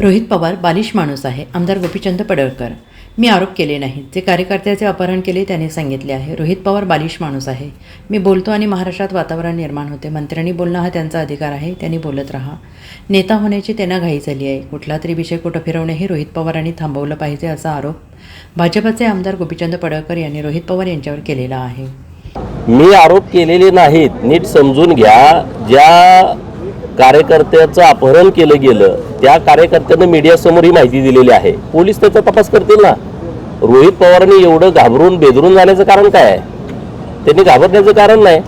रोहित पवार बालिश माणूस आहे आमदार गोपीचंद पडळकर. मी आरोप केले नाहीत. जे कार्यकर्त्याचे अपहरण केले त्याने सांगितले आहे. रोहित पवार बालिश माणूस आहे. मी बोलतो आणि महाराष्ट्रात वातावरण निर्माण होते. मंत्र्यांनी बोलणं हा त्यांचा अधिकार आहे. त्यांनी बोलत राहा. नेता होण्याची त्यांना घाई झाली आहे. कुठला तरी विषय कुठं फिरवणे हे रोहित पवारांनी थांबवलं पाहिजे असा आरोप भाजपचे आमदार गोपीचंद पडळकर यांनी रोहित पवार यांच्यावर केलेला आहे. मी आरोप केलेले नाहीत. नीट समजून घ्या. ज्या कार्यकर्त्याचं अपहरण केलं गेलं त्या कार्यकर्त्यानं मीडियासमोर ही माहिती दिलेली आहे. पोलीस त्याचा तपास करतील ना. रोहित पवारांनी एवढं घाबरून बेदरून जाण्याचं कारण काय आहे? त्यांनी घाबरण्याचं कारण नाही.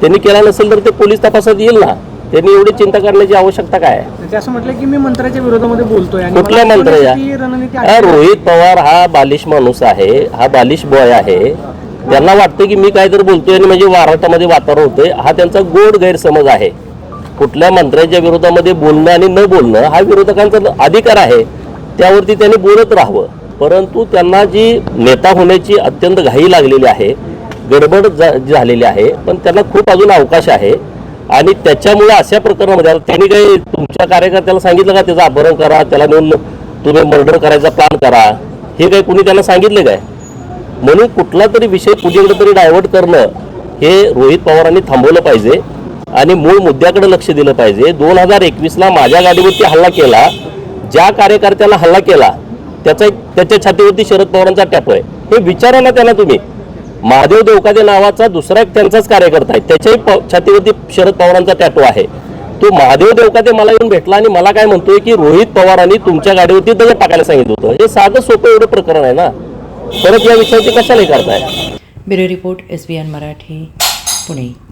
त्यांनी केला नसेल तर ते पोलीस तपासात येईल ना. त्यांनी एवढी चिंता करण्याची आवश्यकता काय आहे? असं म्हटलं की मी मंत्र्याच्या विरोधामध्ये बोलतोय कुठल्या मंत्र्याच्या? रोहित पवार हा बालिश माणूस आहे. हा बालिश बॉय आहे. त्यांना वाटतं की मी काहीतरी बोलतोय आणि म्हणजे वाराटामध्ये वातावरण होतंय. हा त्यांचा गोड गैरसमज आहे. कुठल्या मंत्र्याच्या विरोधामध्ये बोलणं आणि न बोलणं हा विरोधकांचा अधिकार आहे. त्यावरती त्यांनी बोलत राहावं. परंतु त्यांना जी नेता होण्याची अत्यंत घाई लागलेली आहे गडबड झालेली आहे पण त्यांना खूप अजून अवकाश आहे. आणि त्याच्यामुळे अशा प्रकरणामध्ये त्यांनी काही तुमच्या कार्यकर्त्याला सांगितलं का? त्याचं अपहरण करा त्याला नेऊन तुम्ही मर्डर करायचा प्लॅन करा. हे काही कुणी त्यांना सांगितलं काय? म्हणून कुठला तरी विषय कुठेकडे तरी डायव्हर्ट करणं हे रोहित पवारांनी थांबवलं पाहिजे. आणि मूळ मुद्द्याकडे लक्ष दिलं पाहिजे. दोन हजार एकवीसला माझ्या गाडीवरती हल्ला केला. ज्या कार्यकर्त्याला हल्ला केला त्याचा एक त्याच्या छातीवरती शरद पवारांचा टॅप आहे. हे विचारा ना त्यांना तुम्ही. महादेव देवकादे नावाचा दुसरा एक त्यांचाच कार्यकर्ता आहे. त्याच्याही प- छातीवरती शरद पवारांचा टॅटो आहे. तो महादेव देवकादे मला येऊन भेटला आणि मला काय म्हणतोय की रोहित पवारांनी तुमच्या गाडीवरती दगड टाकायला सांगितलं होतं. हे साधं सोपं एवढं प्रकरण आहे ना? परत या विषयाची कशाला करताय? Bureau report S B N Marathi Pune.